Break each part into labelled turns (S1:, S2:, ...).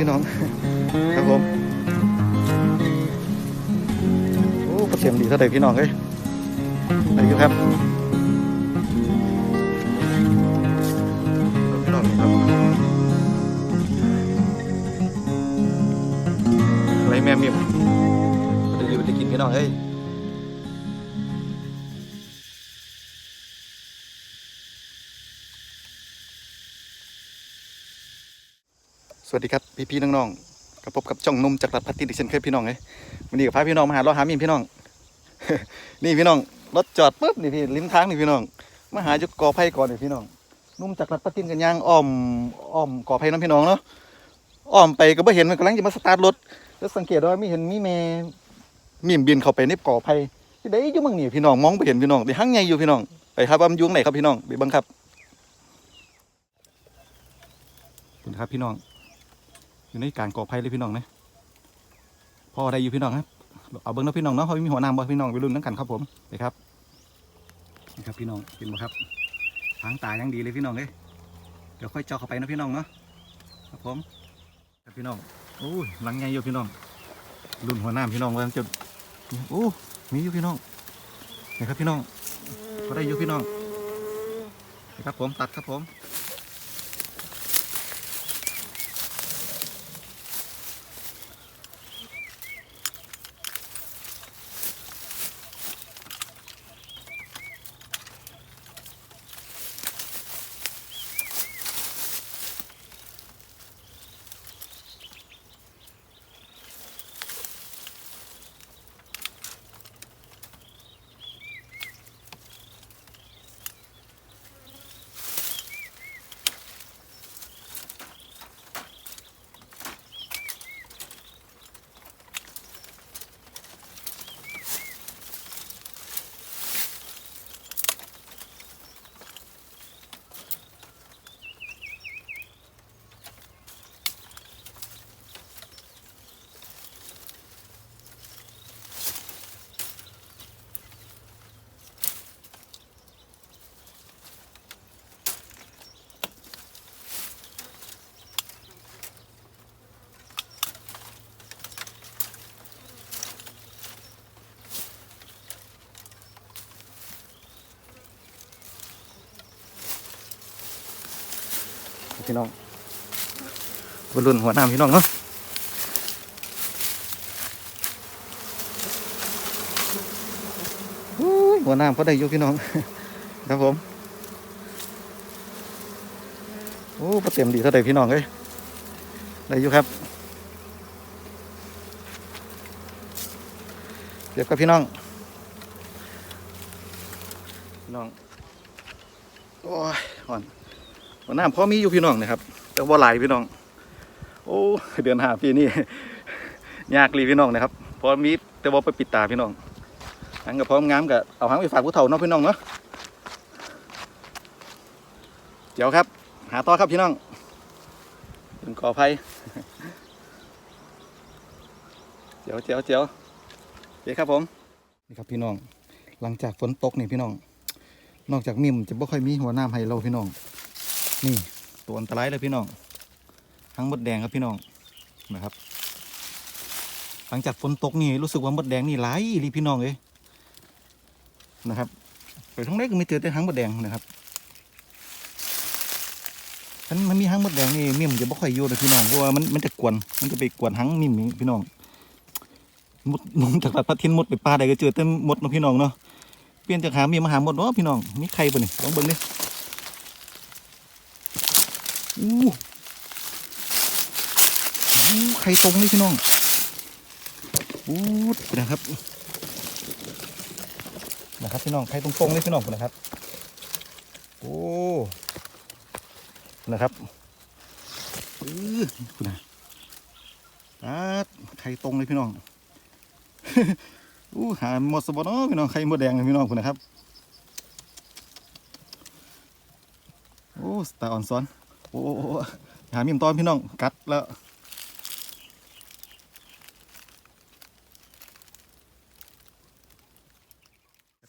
S1: พี่น้อง ครับผม โอ้เปอร์เสียมดีเท่าไหร่พี่น้องเฮ้ยได้อยู่ครับพี่น้องครับอะไรแม่มีมจะอยู่จะกินพี่น้องเฮ้ย สวัสดีครับพี่พี่ๆน้องๆกับพบกับช่องนมจากรัฐพัฒน์ดิฉันเคยพี่น้องเลยวันนี้กับพาพี่น้องมาหาเราหามีมพี่น้อง นี่พี่น้องรถจอดปุ๊บนี่พี่ริมทางนี่พี่น้องมาหาจุดกอไผ่ก่อนนี่พี่น้องนุ่มจากรัฐพัฒน์กันย่างอ้อมอ้อมกอไผ่น้ำพี่น้องเนาะอ้อมไปก็ไม่เห็นมันกำลังจะมาสตาร์ทรถแล้วสังเกตว่าไม่เห็นมีเมมีมบินเข้าไปในกอไผ่ที่ได้ยุ่งมั่งนี่พี่น้องมองไปเห็นพี่น้องแต่หั่งใหญ่อยู่พี่น้องไปครับว่ามันยุ่งไหนครับพี่น้องไปบังครับคุณครับพี่น้อง อยู่ในการก่อภัยเลยพี่น้องนะพอได้อยู่พี่น้องครับเอาเบิ้งเนะพี่น้องเนาะเขามีหัวหน้าบ่พี่น้องไปรุ่นนั่งกันครับผมไปครับนี่ครับพี่น้องเห็นบ่ครับทางตายังดีเลยพี่น้องเลยเดี๋ยวค่อยเจาะเข้าไปนะพี่น้องเนาะครับผมครับพี่น้องโอ้ยหลังใหญ่อยู่พี่น้องรุ่นหัวหน้าพี่น้องว่าจะโอ้มีอยู่พี่น้องนี่ครับพี่น้องพอได้อยู่พี่น้องนี่ครับผมตัดครับผม พี่น้องบรรลุนหัวหน้าพี่น้องเนาะหัวหน้าเขาได้อยู่พี่น้อง ครับผมโอ้ประเต็มดีเท่าไหร่พี่น้องเอ้ยได้อยู่ครับเก็บกับพี่น้อง พี่น้อง โอ้ยอ่อน หัวหน้าพ่อมีอยู่พี่น้องนะครับ แต่ว่าหลายพี่น้อง โอ้เดือนห้าปีนี้ยากรีพี่น้องนะครับพอมีแต่ว่าไปปิดตาพี่น้องหังกับพร้อมงามกับเอาหางไปฝากผู้เฒ่าเนาะพี่น้องเนาะเดี๋ยวครับ หาต่อครับพี่น้องเป็นกอไผ่เจียวเจียวเจียวโอเคครับผมนี่ครับพี่น้อง หลังจากฝนตกนี่พี่น้อง นอกจากมิมจะบ่ค่อยมีหัวน้ำให้เราพี่น้อง นี่ตัวอันตรายเลยพี่น้องทั้งมดแดงครับพี่น้องนะครับ หลังจากฝนตกนี่รู้สึกว่ามดแดงนี่หลายอีหลีพี่น้องเลยนะครับไปทั้งแรกก็ไม่เจอแต่หางมดแดงนะครับมันมันมีหางมดแดงนี่มิมจะบ่ค่อยอยู่เลยพี่น้องเพราะว่ามันมันจะกวนมันจะไปกวนหางมิมนี่พี่น้องมดนมจากตลาดพัททินมดไปปลาใดก็เจอแต่มดนะพี่น้องเนาะเปลี่ยนจากหามีมาหามดเนาะพี่น้องมีใครบ่นี่ลองเบิ่งดิ อู้อู้ไข่ตรงเลยพี่น้องอู้นะครับนะครับพี่น้องไข่ตรงตรงๆเลยพี่น้องนะครับโอ้นะครับอือคุณนะอ่าไข่ตรงเลยพี่น้องอู้หาหมดสบเนาะพี่น้องไข่หมดแดงเลยพี่น้องคุณนะครับโอ้สตาออนซอน โอ้หามีมตอนพี่น้องกัดแล้ว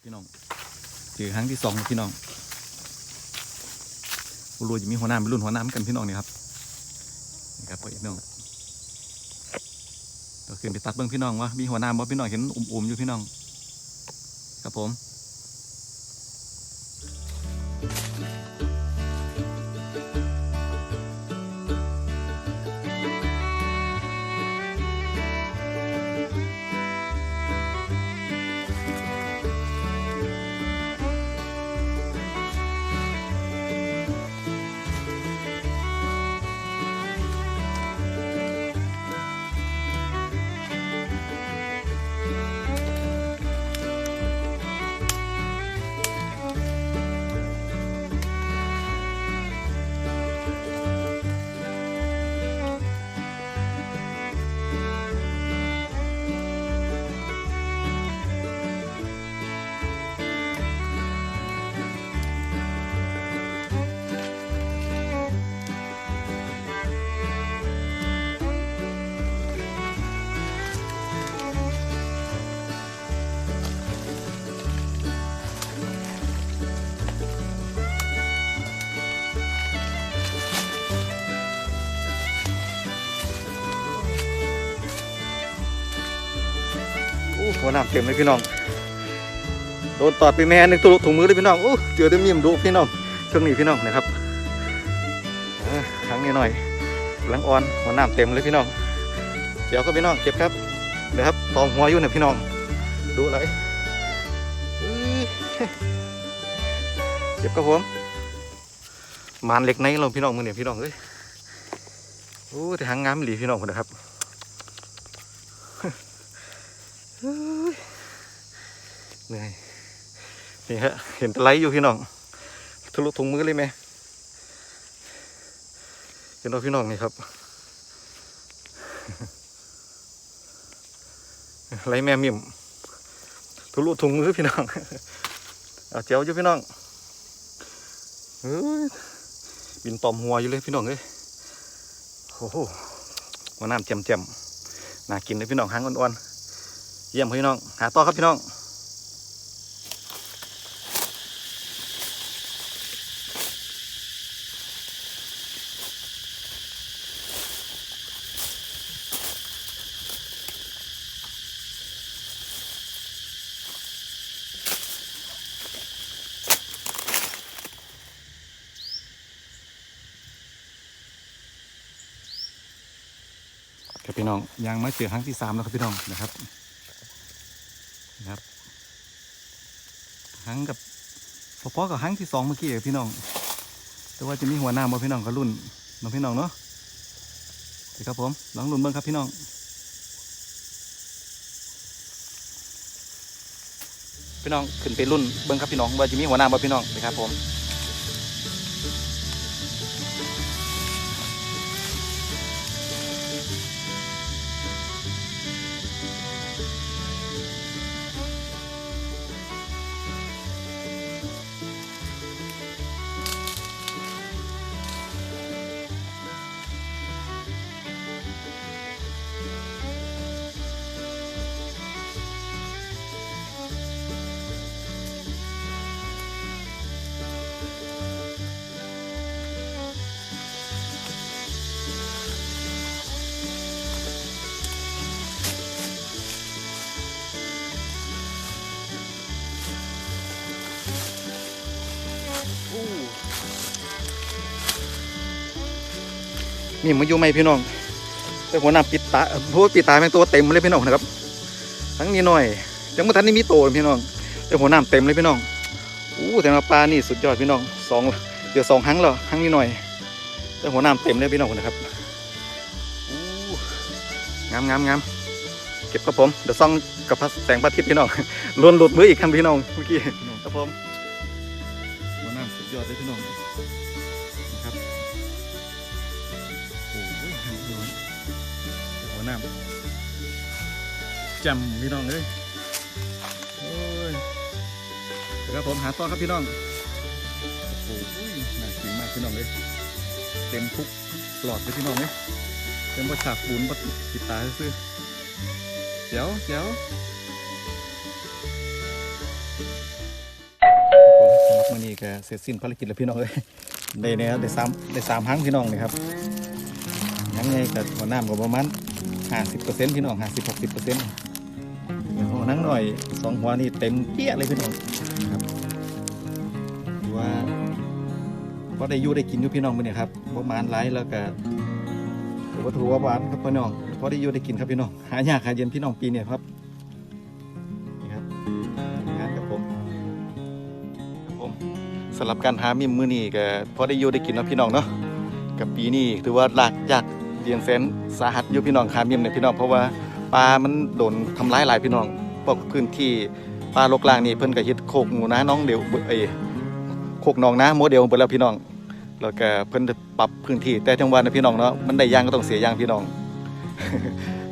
S1: พี่น้องเจอครั้งที่สองแล้วพี่น้องรูจะมีหัวหน้าเป็นรุ่นหัวหน้ากันพี่น้องนี่ครับนี่ครับพี่น้องก็ขึ้นไปตัดเบิ้งพี่น้องว่ามีหัวหน้าบ่พี่น้องเห็นอุ่มๆอยู่พี่น้อง ครับผม หัวหน้าเต็มเลยพี่น้อง โดนตอดไปแม่หนึ่งตัวถุงมือเลยพี่น้องโอ้เจอได้มีมดูพี่น้องช่วงนี้พี่น้องนะครับครั้งนี้หน่อยหลังอ่อนหัวหน้าเต็มเลยพี่น้อง เดี๋ยวก็พี่น้องเก็บครับเดี๋ยวครับตอมหัวอยู่เนี่ยพี่น้อง ดูอะไรเก็บครับผมมานเล็กในเราพี่น้องมือเนี่ยพี่น้องเอ้ยโอ้แต่หางงามหลีพี่น้องคนนะครับ เหนื่อยนี่ฮะเห็นไลอยู่พี่น้องทะลุถุงมือเลยไหมเห็นเราพี่น้องนี่ครับไรแม่มิ่มทะลุถุงมือพี่น้องเอาเจียวอยู่พี่น้องบินตอมหัวอยู่เลยพี่น้องเอ้ยโอ้โหหัวน้ำเจ็มเจ็มๆน่ากินเลยพี่น้องหางอ่อนๆ เยี่ยมพี่น้อง หาต่อครับพี่น้องครับพี่น้องยังไม่เจอครั้งที่สามแล้วครับพี่น้องนะครับ นะครับครั้งกับพอๆกับครั้งที่สองเมื่อกี้กับพี่น้อง แต่ว่าจะมีหัวหน้ามาพี่น้องก็รุ่นน้องพี่น้องเนาะเดี๋ยวครับผมลองรุ่นเบิ้งครับพี่น้องพี่น้องขึ้นไปรุ่นเบิ้งครับพี่น้องว่าจะมีหัวหน้ามาพี่น้องเดี๋ยวครับผม มีมาอยู่ไหมพี่น้องแต่หัวหน้าปิดตาเพราะว่าปิดตาเป็นตัวเต็มเลยพี่น้องนะครับ ทั้งนี้หน่อยยังไม่ทันนี่มีโตพี่น้อง แต่หัวหน้าเต็มเลยพี่น้องอู้แต่ว่าปลานี่สุดยอดพี่น้องสองเดี๋ยวสองครั้งแล้วครั้งนี้หน่อย แต่หัวหน้าเต็มเลยพี่น้องนะครับอู้งามงามงามเก็บครับผมเดี๋ยวซ่องกับพระแสงพระอาทิตย์พี่น้องลวนหลุดมืออีกครั้งพี่น้องเมื่อกี้ครับผมหัวหน้าสุดยอดเลยพี่น้อง น้าจำพี่น้องเลยโอ้ยเดี๋ยวครับผมหาต่อครับพี่น้องโอ้โหน่ากินมากพี่น้องเลยเต็มทุกหลอดเลยพี่น้องเลยเต็มบดฉากปูนบดปิดตาซื้อเดี๋ยวเดี๋ยวผมสำหรับมื้อนี้ก็เสร็จสิ้นภารกิจแล้วพี่น้องเลยได้เนี่ยได้สามได้สามครั้งพี่น้องเลยครับงนังใหญ่กับหัวน้ำก็ประมาณ ห้าสิบเปอร์เซ็นต์พี่น้องห้าสิบหกสิบเปอร์เซ็นต์หัวนังหน่อยสองหัวนี่เต็มเปี้ยเลยพี่น้องครับถือว่าพอได้อยู่ได้กินอยู่พี่น้องมื้อนี้ครับประมาณหลายแล้วก็ถือว่าถือว่าหวานครับพี่น้องพอได้อยู่ได้กินครับพี่น้องหายากหาเย็นพี่น้องปีเนี่ยครับนี่ครับงานกับผมครับผมสำหรับการหามิมมือนี้ก็พอได้อยู่ได้กินนะพี่น้องเนาะกับปีนี้ถือว่าลากยาก เรียนแสนสาหัสอยู่พี่น้องคาเมียมเนี่ยพี่น้องเพราะว่าปลามันโดนทำร้ายหลายพี่น้องพวกพื้นที่ปลาลกลางนี่เพิ่นก็เฮ็ดโคกหูนะน้องเดียวเอยโคกหนองนะโมเดลเบิดแล้วพี่น้อง แล้วก็เพิ่นจะปรับพื้นที่แต่จังหวัดนะพี่น้องเนาะมันได้ย่างก็ต้องเสียย่างพี่น้อง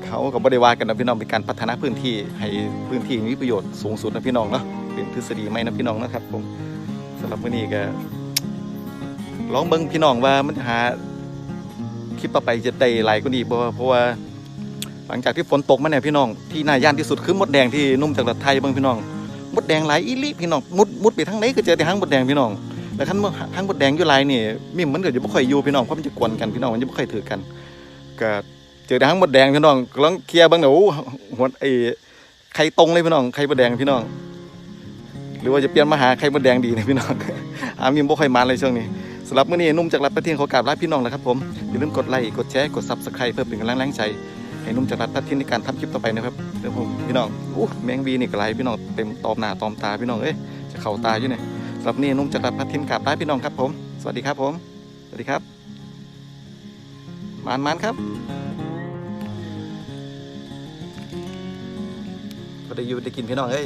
S1: เขาก็บ่ได้ว่ากันนะพี่น้องเป็นการพัฒนาพื้นที่ให้พื้นที่มีประโยชน์สูงสุดนะพี่น้องเนาะเป็นทฤษฎีใหม่นะพี่น้องนะครับผมสำหรับมื้อนี้ก็ลองเบิ่งพี่น้องว่ามันหา คลิปต่อไปจะได้หลายกว่านี้เพราะว่าหลังจากที่ฝนตกมาเนี่ยพี่น้องที่น่าย่านที่สุดคือมดแดงที่นุ่มจากรัฐไทยบิ่งพี่น้องมดแดงหลายอีลีพี่น้องมุดมุดไปทางไหนก็เจอแต่หางมดแดงพี่น้องแต่คันหางมดแดงอยู่หลายนี่มิมมันเก็จะบ่ค่อยอยู่พี่น้องเพราะมันจะกวนกันพี่น้องมันจะบ่ค่อยถือกันก็เจอแต่หางมดแดงพี่น้องลองเคลียร์บิ่งเด้อโอ้หัวไอ้ไข่ตรงเลยพี่น้องไข่มดแดงพี่น้อง หรือว่าจะเปลี่ยนมาหาไข่มดแดงดีนะพี่น้องอามิมบ่ค่อยมาเลยช่วงนี้ สำหรับมื้อนี้นุ่มจากรัฐประเทศขอกราบลาพี่น้องนะครับผมอย่าลืมกดไลค์กดแชร์กดซับสไครต์เพื่อเป็นกำลังแรงใจให้นุ่มจากรัฐประเทศในการทำคลิปต่อไปนะครับเดี๋ยวผมพี่น้องอู้แมงวีนี่ก็ไหลพี่น้องเต็มตอมหน้าตอมตาพี่น้องเอ้ยจะเข่าตาอยู่เนี่ยสำหรับนี่นุ่มจากรัฐประเทศกราบลาพี่น้องครับผมสวัสดีครับผมสวัสดีครับมานมานครับพอได้อยู่ได้กินพี่น้องเอ้ย